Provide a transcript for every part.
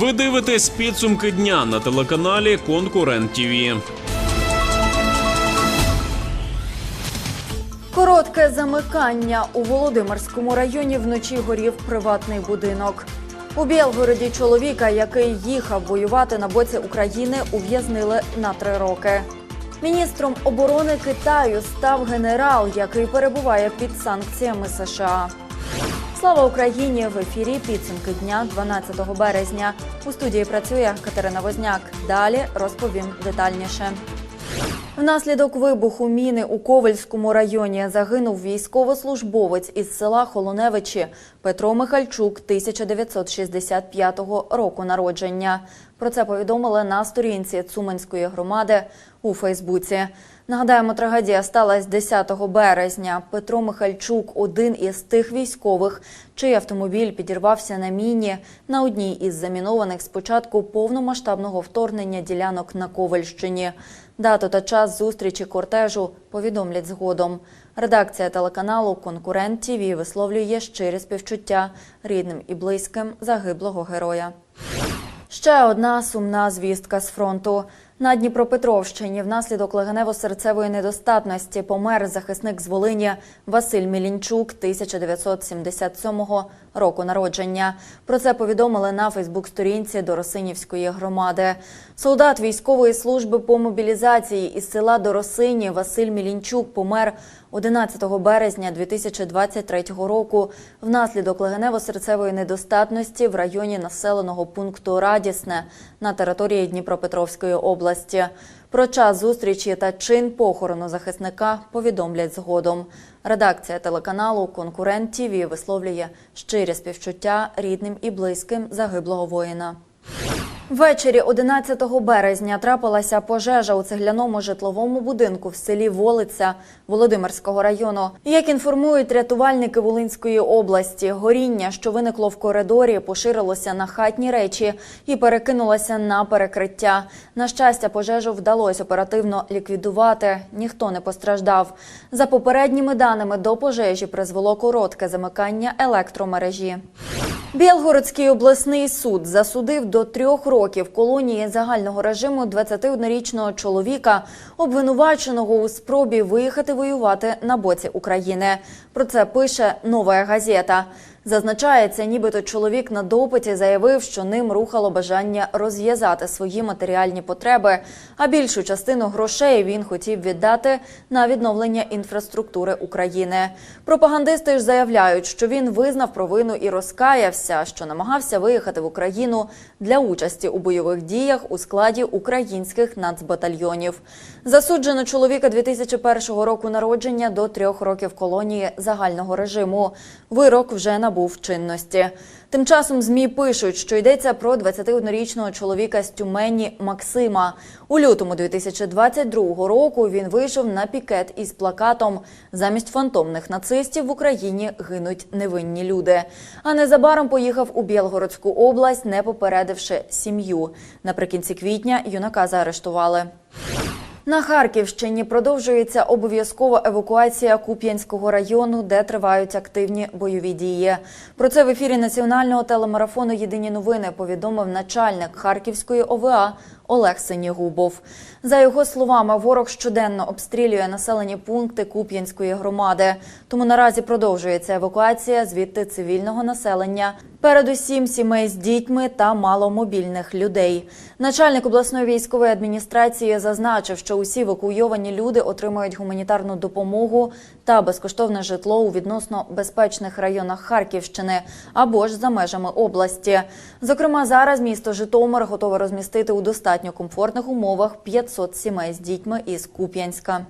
Ви дивитесь підсумки дня на телеканалі Конкурент ТІВІ. Коротке замикання у Володимирському районі вночі горів приватний будинок. У Білгороді чоловіка, який їхав воювати на боці України, ув'язнили на три роки. Міністром оборони Китаю став генерал, який перебуває під санкціями США. Слава Україні! В ефірі підсумки дня 12 березня. У студії працює Катерина Возняк. Далі розповім детальніше. Внаслідок вибуху міни у Ковальському районі загинув військовослужбовець із села Холоневичі Петро Михальчук 1965 року народження. Про це повідомили на сторінці Цуманської громади у Фейсбуці. Нагадаємо, трагедія сталася 10 березня. Петро Михальчук один із тих військових, чий автомобіль підірвався на міні на одній із замінованих спочатку повномасштабного вторгнення ділянок на Ковальщині. Дату та час зустрічі кортежу повідомлять згодом. Редакція телеканалу Конкурент ТІВІ висловлює щирі співчуття рідним і близьким загиблого героя. Ще одна сумна звістка з фронту. На Дніпропетровщині внаслідок легенево-серцевої недостатності помер захисник з Волині Василь Мілінчук 1977 року народження. Про це повідомили на Фейсбук-сторінці Доросинівської громади. Солдат військової служби по мобілізації із села Доросині Василь Мілінчук помер 11 березня 2023 року внаслідок легенево-серцевої недостатності в районі населеного пункту Радісне на території Дніпропетровської області. Про час зустрічі та чин похорону захисника повідомлять згодом. Редакція телеканалу Конкурент ТІВІ висловлює щирі співчуття рідним і близьким загиблого воїна. Ввечері 11 березня трапилася пожежа у цегляному житловому будинку в селі Волиця Володимирського району. Як інформують рятувальники Волинської області, горіння, що виникло в коридорі, поширилося на хатні речі і перекинулося на перекриття. На щастя, пожежу вдалося оперативно ліквідувати. Ніхто не постраждав. За попередніми даними до пожежі призвело коротке замикання електромережі. Білгородський обласний суд засудив до трьох років колонії загального режиму 21-річного чоловіка, обвинуваченого у спробі виїхати воювати на боці України. Про це пише нова газета. Зазначається, нібито чоловік на допиті заявив, що ним рухало бажання розв'язати свої матеріальні потреби, а більшу частину грошей він хотів віддати на відновлення інфраструктури України. Пропагандисти ж заявляють, що він визнав провину і розкаявся, що намагався виїхати в Україну для участі у бойових діях у складі українських нацбатальйонів. Засуджено чоловіка 2001 року народження до трьох років колонії загального режиму. Вирок вже набув чинності. Тим часом змі пишуть, що йдеться про 21-річного чоловіка з Тюмені Максима. У лютому 2022 року він вийшов на пікет із плакатом Замість фантомних нацистів в Україні гинуть невинні люди. А незабаром поїхав у Білгородську область, не попередивши сім'ю. Наприкінці квітня юнака заарештували. На Харківщині продовжується обов'язкова евакуація Куп'янського району, де тривають активні бойові дії. Про це в ефірі національного телемарафону Єдині новини повідомив начальник Харківської ОВА Олег Синігубов. За його словами, ворог щоденно обстрілює населені пункти Куп'янської громади. Тому наразі продовжується евакуація звідти цивільного населення, передусім сімей з дітьми та маломобільних людей. Начальник обласної військової адміністрації зазначив, що усі евакуйовані люди отримають гуманітарну допомогу та безкоштовне житло у відносно безпечних районах Харківщини або ж за межами області. Зокрема, зараз місто Житомир готове розмістити у достатньо комфортних умовах 500 сімей з дітьми із Куп'янська.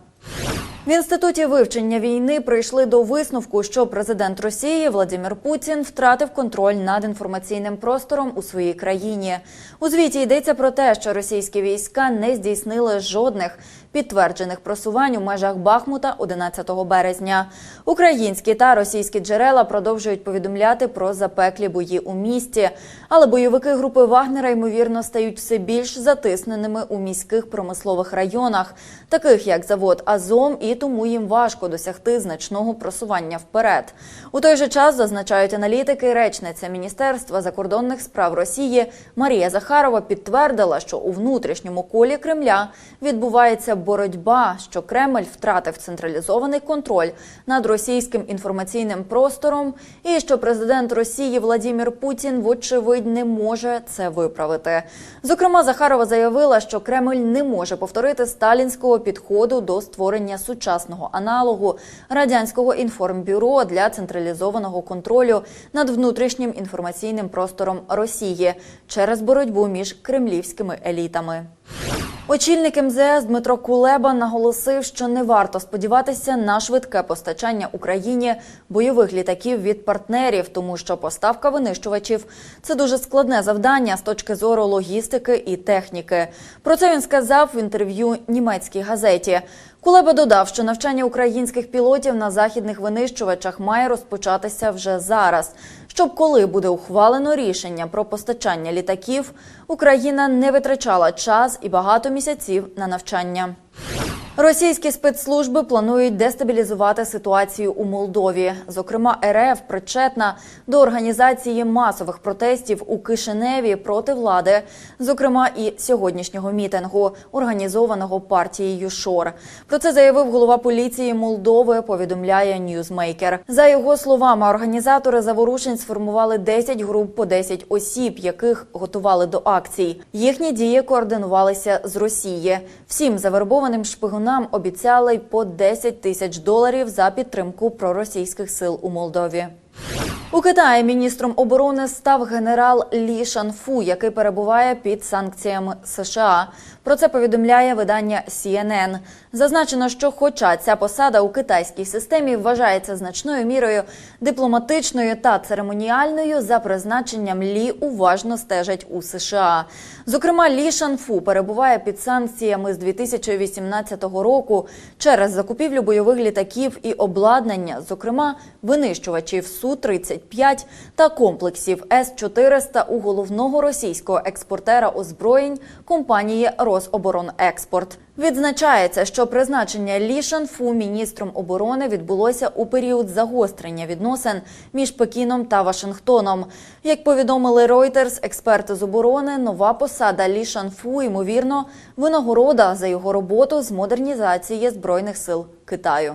В інституті вивчення війни прийшли до висновку, що президент Росії Владимир Путін втратив контроль над інформаційним простором у своїй країні. У звіті йдеться про те, що російські війська не здійснили жодних підтверджених просувань у межах Бахмута 11 березня. Українські та російські джерела продовжують повідомляти про запеклі бої у місті, але бойовики групи Вагнера ймовірно стають все більш затисненими у міських промислових районах, таких як завод Азом, і тому їм важко досягти значного просування вперед. У той же час зазначають аналітики, речниця Міністерства закордонних справ Росії Марія Захарова підтвердила, що у внутрішньому колі Кремля відбувається боротьба, що Кремль втратив централізований контроль над російським інформаційним простором, і що президент Росії Владімір Путін, вочевидь, не може це виправити. Зокрема, Захарова заявила, що Кремль не може повторити сталінського підходу до створення сучасного аналогу радянського інформбюро для централізованого контролю над внутрішнім інформаційним простором Росії через боротьбу між кремлівськими елітами. Очільник МЗС Дмитро Кулеба наголосив, що не варто сподіватися на швидке постачання Україні бойових літаків від партнерів, тому що поставка винищувачів це дуже складне завдання з точки зору логістики і техніки. Про це він сказав в інтерв'ю німецькій газеті. Кулеба додав, що навчання українських пілотів на західних винищувачах має розпочатися вже зараз. Щоб коли буде ухвалено рішення про постачання літаків, Україна не витрачала час і багато місяців на навчання. Російські спецслужби планують дестабілізувати ситуацію у Молдові. Зокрема, РФ причетна до організації масових протестів у Кишиневі проти влади, зокрема і сьогоднішнього мітингу, організованого партією Шор. Про це заявив голова поліції Молдови. Повідомляє Ньюзмейкер. За його словами, організатори заворушень сформували 10 груп по 10 осіб, яких готували до акцій. Їхні дії координувалися з Росії. Всім завербованим шпигунам обіцяли й по 10 тисяч доларів за підтримку проросійських сил у Молдові. У Китаї міністром оборони став генерал Лі Шанфу, який перебуває під санкціями США. Про це повідомляє видання CNN. Зазначено, що, хоча ця посада у китайській системі вважається значною мірою дипломатичною та церемоніальною, за призначенням Лі уважно стежать у США. Зокрема, Лі Шанфу перебуває під санкціями з 2018 року через закупівлю бойових літаків і обладнання, зокрема винищувачів су 35 та комплексів С 400 у головного російського експортера озброєнь компанії Рособоронекспорт. Відзначається, що призначення Лі Шанфу міністром оборони відбулося у період загострення відносин між Пекіном та Вашингтоном. Як повідомили Reuters, експерти з оборони, нова посада Лі Шанфу, ймовірно, винагорода за його роботу з модернізації збройних сил Китаю.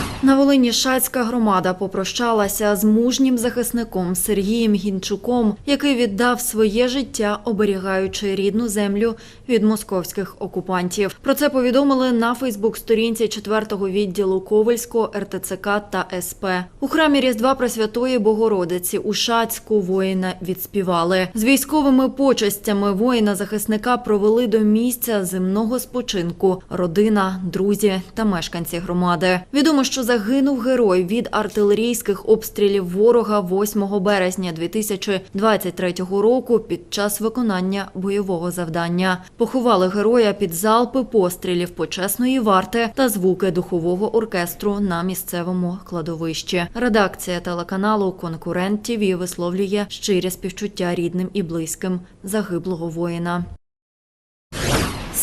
На Волині Шацька громада попрощалася з мужнім захисником Сергієм Гінчуком, який віддав своє життя, оберігаючи рідну землю від московських окупантів. Про це повідомили на Фейсбук-сторінці 4-го відділу Ковальського РТЦК та СП. У храмі Різдва Пресвятої Богородиці у Шацьку воїна відспівали. З військовими почестями воїна захисника провели до місця земного спочинку родина, друзі та мешканці громади. Відомо, що загинув герой від артилерійських обстрілів ворога 8 березня 2023 року під час виконання бойового завдання. Поховали героя під залпи пострілів почесної варти та звуки духового оркестру на місцевому кладовищі. Редакція телеканалу Конкурент ТІВІ висловлює щирі співчуття рідним і близьким загиблого воїна.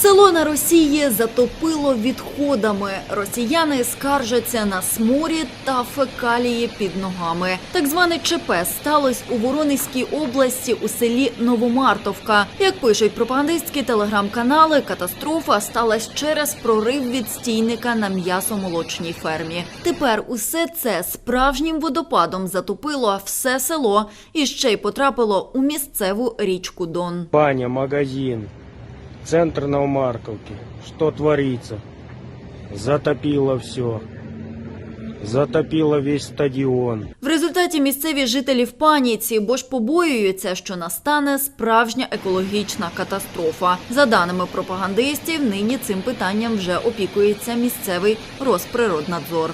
Село на Росії затопило відходами. Росіяни скаржаться на сморід та фекалії під ногами. Так зване ЧП сталося у Воронезькій області у селі Новомартовка. Як пишуть пропагандистські телеграм-канали, катастрофа сталася через прорив відстійника на м'ясомолочній фермі. Тепер усе це справжнім водопадом затопило все село і ще й потрапило у місцеву річку Дон. Баня, магазин, центр Новомарковки. Что творится? Затопило все. Затопило весь стадион. В результаті місцеві жителі в паніці, бо ж побоюються, що настане справжня екологічна катастрофа. За даними пропагандистів, нині цим питанням вже опікується місцевий Росприроднадзор.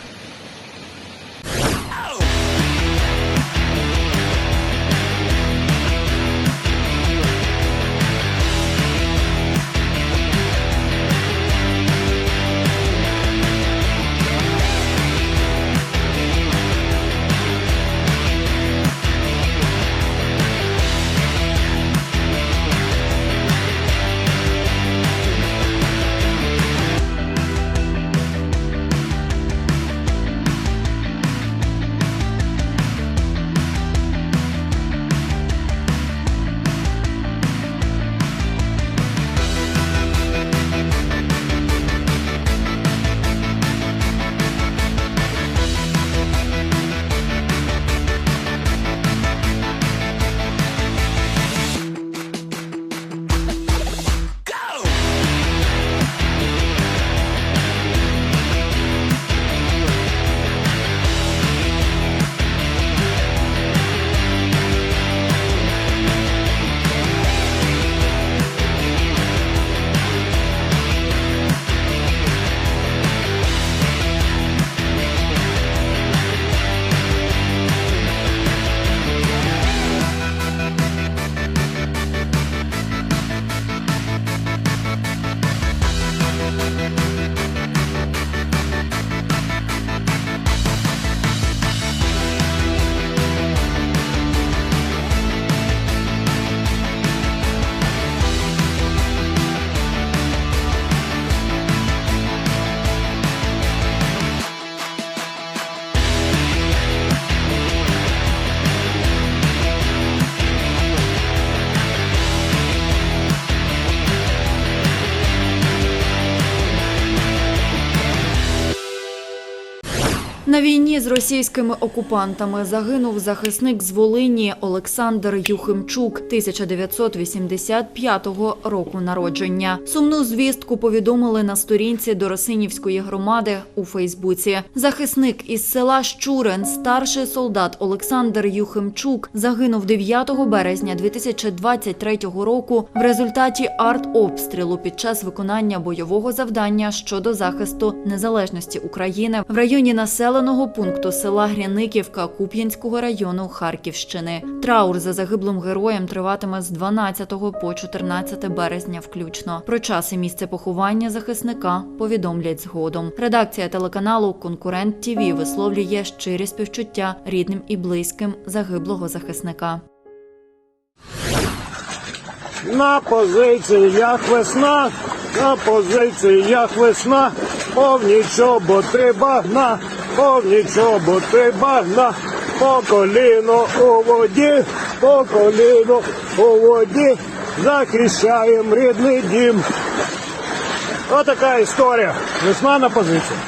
Війні з російськими окупантами загинув захисник з Волині Олександр Юхимчук 1985 року народження. Сумну звістку повідомили на сторінці Доросинівської громади у Фейсбуці. Захисник із села Щурин, старший солдат Олександр Юхимчук, загинув 9 березня 2023 року в результаті артобстрілу під час виконання бойового завдання щодо захисту незалежності України в районі населеного пункту села Гряниківка Куп'янського району Харківщини. Траур за загиблим героєм триватиме з 12 по 14 березня включно. Про час і місце поховання захисника повідомлять згодом. Редакція телеканалу Конкурент ТІВІ висловлює щирі співчуття рідним і близьким загиблого захисника. На позиціях весна, на позиціях весна, повні чоботи багна, повні чоботи багна, по коліно у воді, по коліно у воді, захищаємо рідний дім. Отака історія. Весна на позиції.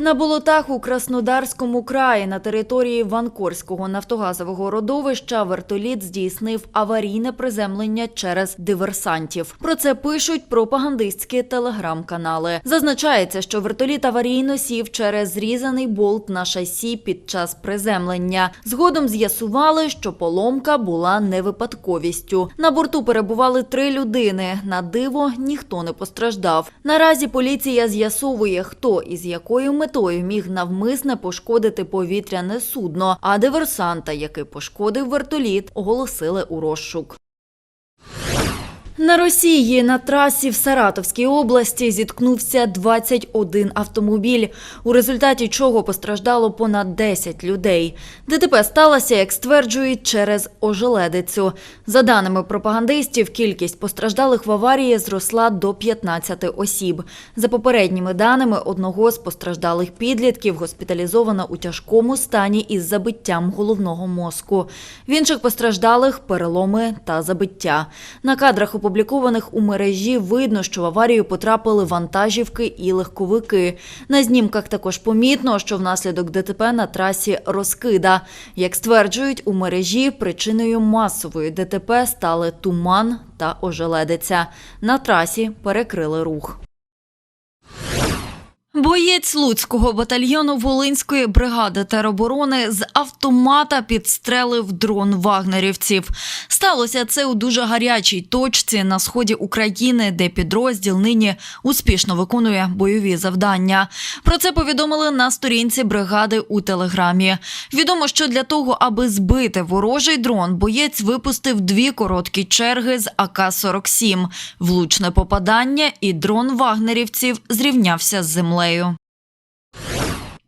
На болотах у Краснодарському краї на території Ванкорського нафтогазового родовища вертоліт здійснив аварійне приземлення через диверсантів. Про це пишуть пропагандистські телеграм-канали. Зазначається, що вертоліт аварійно сів через зрізаний болт на шасі під час приземлення. Згодом з'ясували, що поломка була не випадковістю. На борту перебували три людини. На диво ніхто не постраждав. Наразі поліція з'ясовує, хто і з якою метою міг навмисне пошкодити повітряне судно, а диверсанта, який пошкодив вертоліт, оголосили у розшук. На Росії на трасі в Саратовській області зіткнувся 21 автомобіль, у результаті чого постраждало понад 10 людей. ДТП сталося, як стверджують, через ожеледицю. За даними пропагандистів, кількість постраждалих в аварії зросла до 15 осіб. За попередніми даними, одного з постраждалих підлітків госпіталізовано у тяжкому стані із забиттям головного мозку. В інших постраждалих переломи та забиття. На кадрах опублікованих у мережі видно, що в аварію потрапили вантажівки і легковики. На знімках також помітно, що внаслідок ДТП на трасі розкида. Як стверджують у мережі, причиною масової ДТП стали туман та ожеледиця. На трасі перекрили рух. Боєць Луцького батальйону Волинської бригади тероборони з автомата підстрелив дрон вагнерівців. Сталося це у дуже гарячій точці на сході України, де підрозділ нині успішно виконує бойові завдання. Про це повідомили на сторінці бригади у телеграмі. Відомо, що для того, аби збити ворожий дрон, боєць випустив дві короткі черги з АК-47. Влучне попадання, і дрон вагнерівців зрівнявся з землею. Galileo.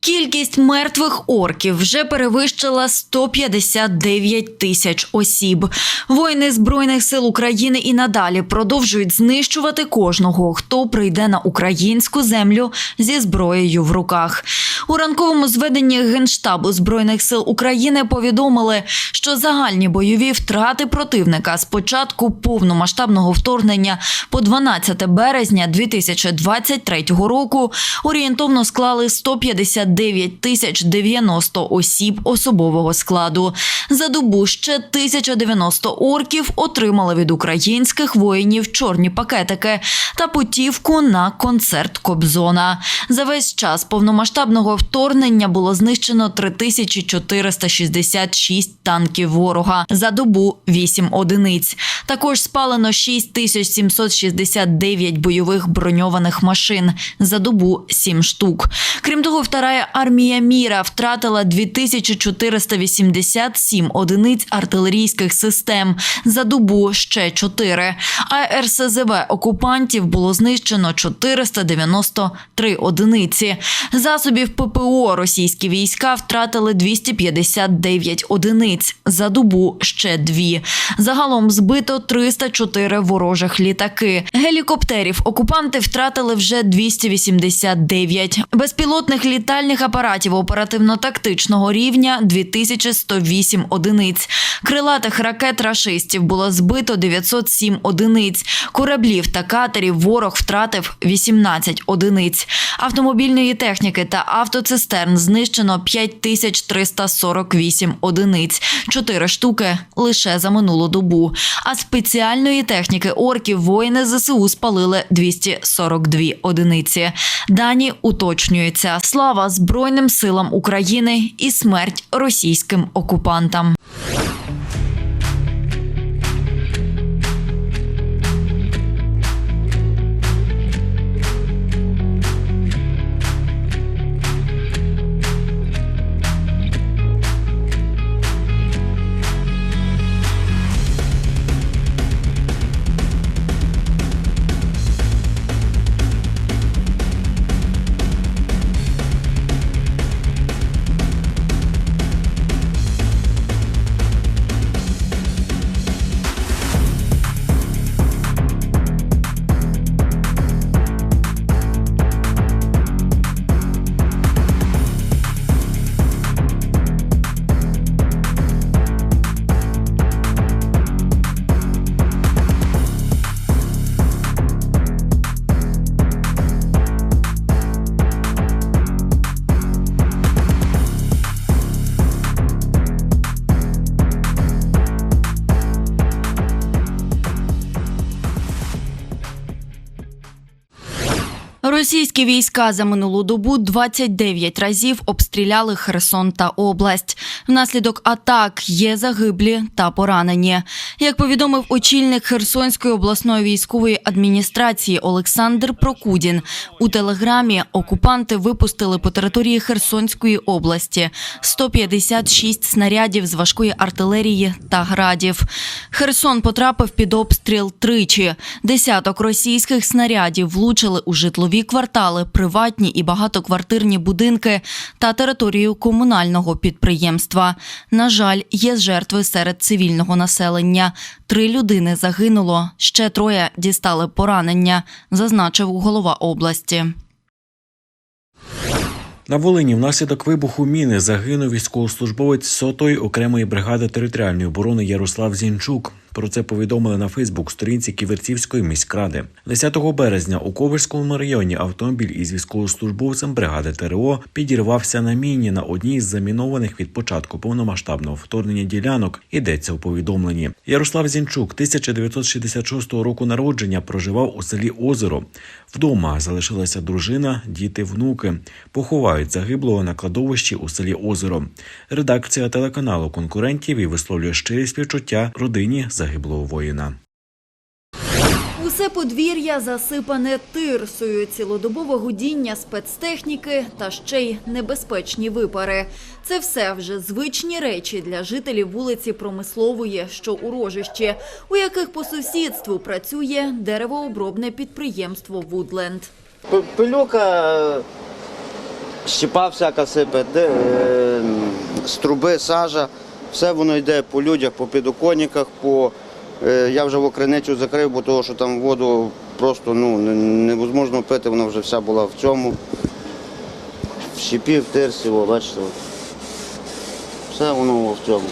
Кількість мертвих орків вже перевищила 159 тисяч осіб. Воїни збройних сил України і надалі продовжують знищувати кожного, хто прийде на українську землю зі зброєю в руках. У ранковому зведенні Генштабу збройних сил України повідомили, що загальні бойові втрати противника з початку повномасштабного вторгнення по 12 березня 2023 року орієнтовно склали 159 тисяч 90 осіб особового складу. За добу ще 1090 орків отримали від українських воїнів чорні пакетики та путівку на концерт Кобзона. За весь час повномасштабного вторгнення було знищено 3466 танків ворога. За добу 8 одиниць. Також спалено 6769 бойових броньованих машин. За добу 7 штук. Крім того, вторая армія міра втратила 2487 одиниць артилерійських систем. За добу ще 4. А РСЗВ окупантів було знищено 493 одиниці. Засобів ППО російські війська втратили 259 одиниць. За добу ще дві. Загалом збито 304 ворожих літаки. Гелікоптерів окупанти втратили вже 289. Безпілотних літальних Літальних апаратів оперативно-тактичного рівня 2108 одиниць. Крилатих ракет рашистів було збито 907 одиниць. Кораблів та катерів ворог втратив 18 одиниць. Автомобільної техніки та автоцистерн знищено 5348 одиниць. Чотири штуки лише за минулу добу. А спеціальної техніки орків воїни ЗСУ спалили 242 одиниці. Дані уточнюються. Слава Збройним силам України і смерть російським окупантам. Російські війська за минулу добу 29 разів обстріляли Херсон та область. Внаслідок атак є загиблі та поранені. Як повідомив очільник Херсонської обласної військової адміністрації Олександр Прокудін, у телеграмі окупанти випустили по території Херсонської області 156 снарядів з важкої артилерії та градів. Херсон потрапив під обстріл тричі. Десяток російських снарядів влучили у житлові квартали, приватні і багатоквартирні будинки та територію комунального підприємства. На жаль, є жертви серед цивільного населення. Три людини загинуло, ще троє дістали поранення, зазначив голова області. На Волині внаслідок вибуху міни загинув військовослужбовець 100-ї окремої бригади територіальної оборони Ярослав Зінчук. Про це повідомили на Фейсбук-сторінці Ківерцівської міськради. 10 березня у Ковальському районі автомобіль із військовослужбовцем бригади ТРО підірвався на міні на одній з замінованих від початку повномасштабного вторгнення ділянок. Йдеться у повідомленні. Ярослав Зінчук, 1966 року народження, проживав у селі Озеро. Вдома залишилася дружина, діти, внуки. Поховають загиблого на кладовищі у селі Озеро. Редакція телеканалу конкурентів і висловлює щирі співчуття родині загиблого воїна. Усе подвір'я засипане тирсою, цілодобове гудіння спецтехніки та ще й небезпечні випари. Це все вже звичні речі для жителів вулиці Промислової, що у Рожищі, у яких по сусідству працює деревообробне підприємство Вудленд. Пилюка, е, щепа всяка сипе, е, з труби, сажа, все воно йде по людях, по підоконниках, по... е, Я вже в окриничу закрив, бо того, що там воду просто ну, невозможно пити, вона вже вся була в цьому. В щепі, в тирсі, бачите. Все воно в цьому.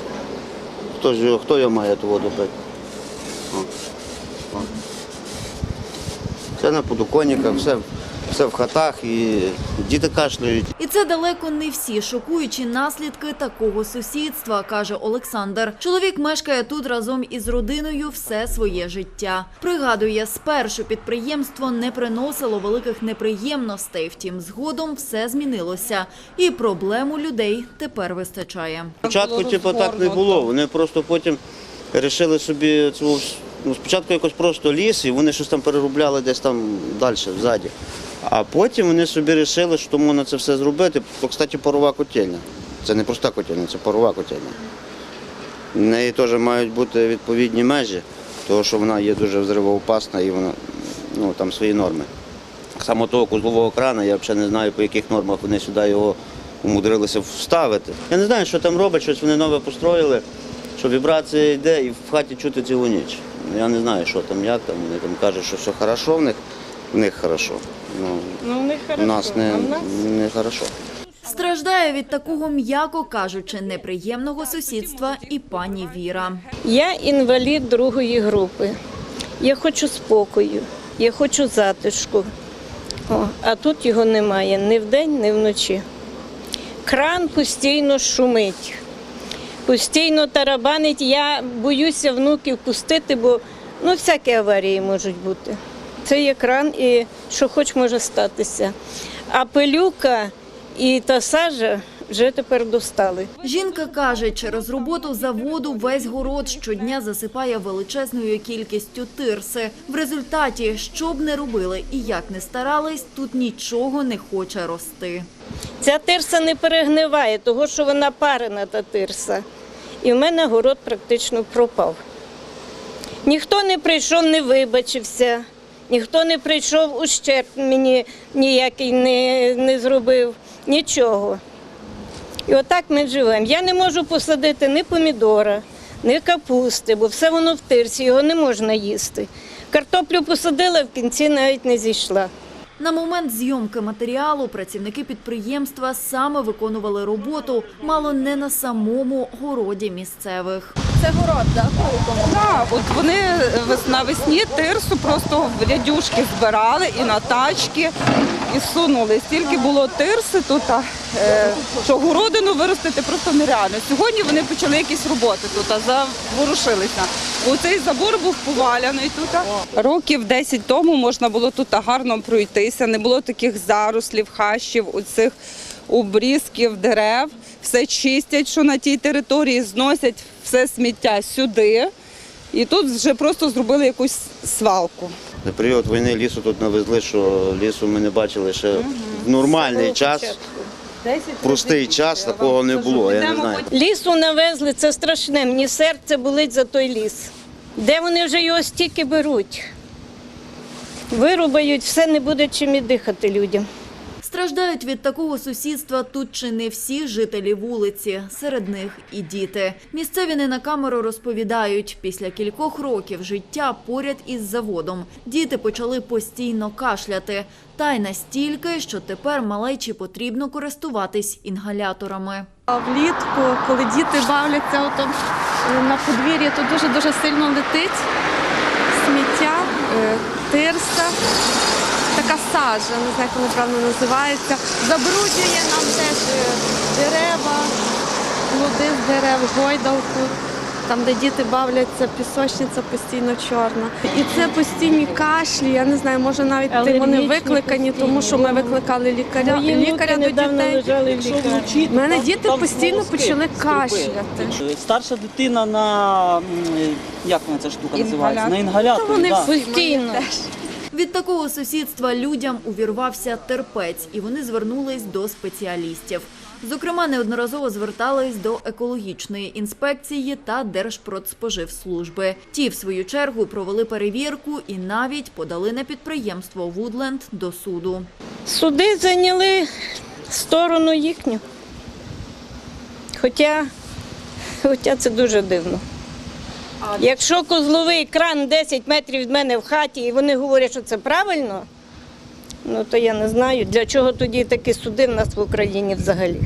Хто, ж, хто його має ту воду пити? О. Все на подоконниках, все, все в хатах і діти кашляють. І це далеко не всі шокуючі наслідки такого сусідства, каже Олександр. Чоловік мешкає тут разом із родиною все своє життя. Пригадує, спершу підприємство не приносило великих неприємностей, втім, згодом все змінилося, і проблем у людей тепер вистачає. Спочатку типу, так не було. Вони просто потім вирішили собі цю. Ну, спочатку якось просто ліс, і вони щось там переробляли десь там далі, ззаді. А потім вони собі вирішили, що можна це все зробити. Кстати, парова котельня. Це не проста котельня, це парова котельня. В неї теж мають бути відповідні межі, тому що вона є дуже взривоопасна і вона ну, там свої норми. Само того кузлового крана, я взагалі не знаю, по яких нормах вони сюди його умудрилися вставити. Я не знаю, що там роблять, щось вони нове построїли, що вібрація йде і в хаті чути цілу ніч. Я не знаю, що там, як там. Вони там кажуть, що все хорошо в них, в них хорошо. Ну, Ну, у них хорошо. нас не, а в нас не хорошо. Страждає від такого, м'яко кажучи, неприємного сусідства і пані Віра. Я інвалід другої групи. Я хочу спокою, я хочу затишку. О, а тут його немає ні вдень, ні вночі. Кран постійно шумить, постійно тарабанить. Я боюся внуків пустити, бо ну, всякі аварії можуть бути. Це є кран і що хоч може статися. А пилюка і та сажа вже тепер достали. Жінка каже, через роботу заводу весь город щодня засипає величезною кількістю тирси. В результаті, що б не робили і як не старались, тут нічого не хоче рости. Ця тирса не перегниває, тому що вона парена та тирса. І в мене город практично пропав. Ніхто не прийшов, не вибачився, ніхто не прийшов, ущерб мені ніякий не, не зробив, нічого. І отак ми живемо. Я не можу посадити ні помідора, ні капусти, бо все воно в тирсі, його не можна їсти. Картоплю посадила, в кінці навіть не зійшла. На момент зйомки матеріалу працівники підприємства саме виконували роботу, мало не на самому городі місцевих. Так, от вони навесні тирсу просто в рядюшки збирали і на тачки, і сунули. Стільки було тирси тут, е, що городину виростити просто нереально. Сьогодні вони почали якісь роботи тут, заворушилися. Бо цей забор був поваляний тут. Років 10 тому можна було тут гарно пройтися, не було таких зарослів, хащів, оцих обрізків дерев. Все чистять, що на тій території, зносять все сміття сюди. І тут вже просто зробили якусь свалку. На період війни лісу тут навезли, що лісу ми не бачили ще в нормальний час. Простий час такого не було, я не знаю. Лісу навезли, це страшне. Мені серце болить за той ліс. Де вони вже його стільки беруть? Вирубають, все не буде чим і дихати людям. Страждають від такого сусідства тут чи не всі жителі вулиці, серед них і діти. Місцеві не на камеру розповідають, після кількох років життя поряд із заводом діти почали постійно кашляти. Та й настільки, що тепер малечі потрібно користуватись інгаляторами. Влітку, коли діти бавляться ото е, на подвір'ї, то дуже-дуже сильно летить сміття, е, тирса, така сажа, не знаю, як вона правильно називається. Забруднює нам теж е, дерева, плоди з дерев, гойдалку. Там, де діти бавляться, пісочниця постійно чорна. І це постійні кашлі. Я не знаю, може навіть вони Алергічні викликані, тому що ми викликали лікаря. Мої лікаря до дітей. лежали в лікарні. У мене діти постійно почали кашляти. Старша дитина на як вона ця штука називається? На інгаляторі. Та вони да. Постійно. Від такого сусідства людям увірвався терпець, і вони звернулись до спеціалістів. Зокрема, неодноразово звертались до екологічної інспекції та Держпродспоживслужби. Ті, в свою чергу, провели перевірку і навіть подали на підприємство Вудленд до суду. Суди зайняли сторону їхню. Хоча, хоча це дуже дивно. Якщо козловий кран 10 метрів від мене в хаті, і вони говорять, що це правильно, ну то я не знаю, для чого тоді такі суди в нас в Україні взагалі.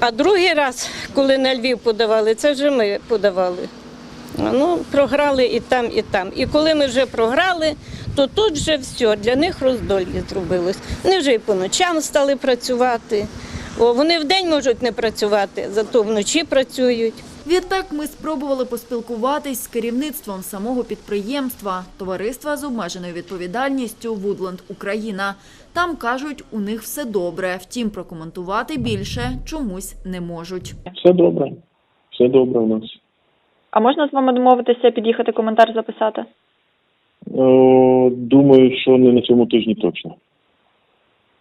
А другий раз, коли на Львів подавали, це вже ми подавали. Ну, програли і там, і там. І коли ми вже програли, то тут вже все, для них роздолі зробилось. Вони вже і по ночам стали працювати. О, вони вдень можуть не працювати, зато вночі працюють. Відтак ми спробували поспілкуватись з керівництвом самого підприємства товариства з обмеженою відповідальністю Вудленд Україна. Там кажуть, у них все добре. Втім, прокоментувати більше чомусь не можуть. Все добре. Все добре у нас. А можна з вами домовитися, під'їхати коментар записати? Е, думаю, що не на цьому тижні точно.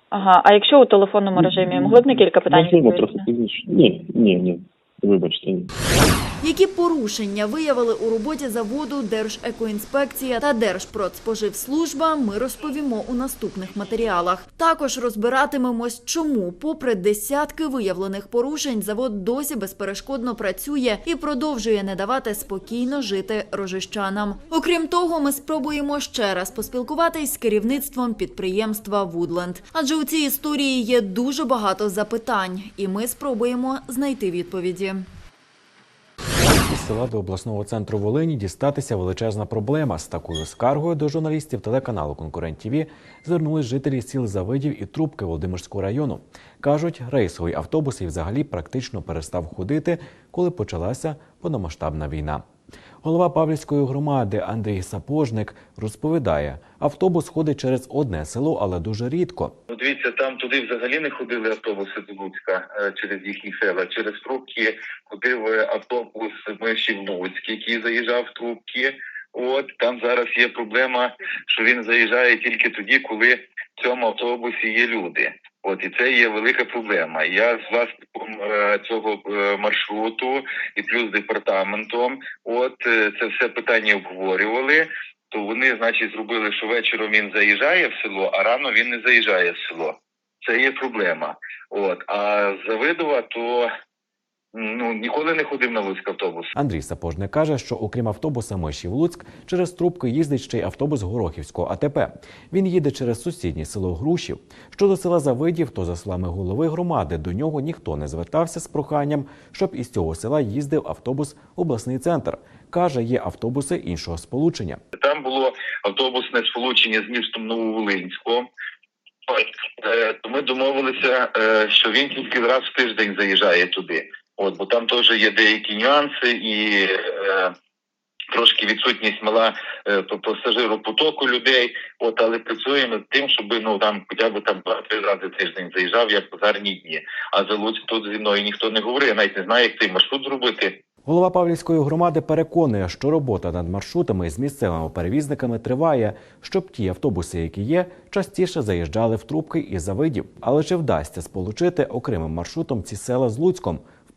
Ага, а якщо у телефонному режимі могли б на кілька питань Можливо, відповісти? трохи пізніше. Ні, ні, ні. Вибачте. Які порушення виявили у роботі заводу Держекоінспекція та Держпродспоживслужба, ми розповімо у наступних матеріалах. Також розбиратимемось, чому, попри десятки виявлених порушень, завод досі безперешкодно працює і продовжує не давати спокійно жити рожищанам. Окрім того, ми спробуємо ще раз поспілкуватись з керівництвом підприємства Вудленд. Адже у цій історії є дуже багато запитань, і ми спробуємо знайти відповіді. Із села до обласного центру Волині дістатися величезна проблема. З такою скаргою до журналістів телеканалу Конкурент ТВ звернулись жителі сіл Завидів і Трубки Володимирського району. Кажуть, рейсовий автобус і взагалі практично перестав ходити, коли почалася повномасштабна війна. Голова Павлівської громади Андрій Сапожник розповідає, автобус ходить через одне село, але дуже рідко. Ну, дивіться, там туди взагалі не ходили автобуси до Луцька е, через їхні села. Через трубки ходив е, автобус Мишів Луцьк, який заїжджав в трубки. От там зараз є проблема, що він заїжджає тільки тоді, коли в цьому автобусі є люди. От і це є велика проблема. Я з власником е, цього е, маршруту і плюс департаментом. От е, це все питання обговорювали. То вони, значить, зробили, що вечором він заїжджає в село, а рано він не заїжджає в село. Це є проблема. От а Завидова то ну ніколи не ходив на Луцьк автобус. Андрій Сапожник каже, що окрім автобуса Мишів Луцьк, через трубки їздить ще й автобус Горохівського АТП. Він їде через сусіднє село Грушів. Щодо села Завидів, то за словами голови громади, до нього ніхто не звертався з проханням, щоб із цього села їздив автобус обласний центр. Каже, є автобуси іншого сполучення. Там було автобусне сполучення з містом Нововолинського. Е, ми домовилися, е, що він тільки раз в тиждень заїжджає туди. От, бо там теж є деякі нюанси і е, трошки відсутність мала е, по пасажиропотоку людей. От, але працюємо над тим, щоб ну там хоча б там два-три рази тиждень заїжджав, як базарні дні. А за Луцьк тут зі мною ніхто не говорив. Навіть не знаю, як цей маршрут зробити. Голова Павлівської громади переконує, що робота над маршрутами з місцевими перевізниками триває, щоб ті автобуси, які є, частіше заїжджали в трубки і завидів. Але чи вдасться сполучити окремим маршрутом ці села з Луцьком?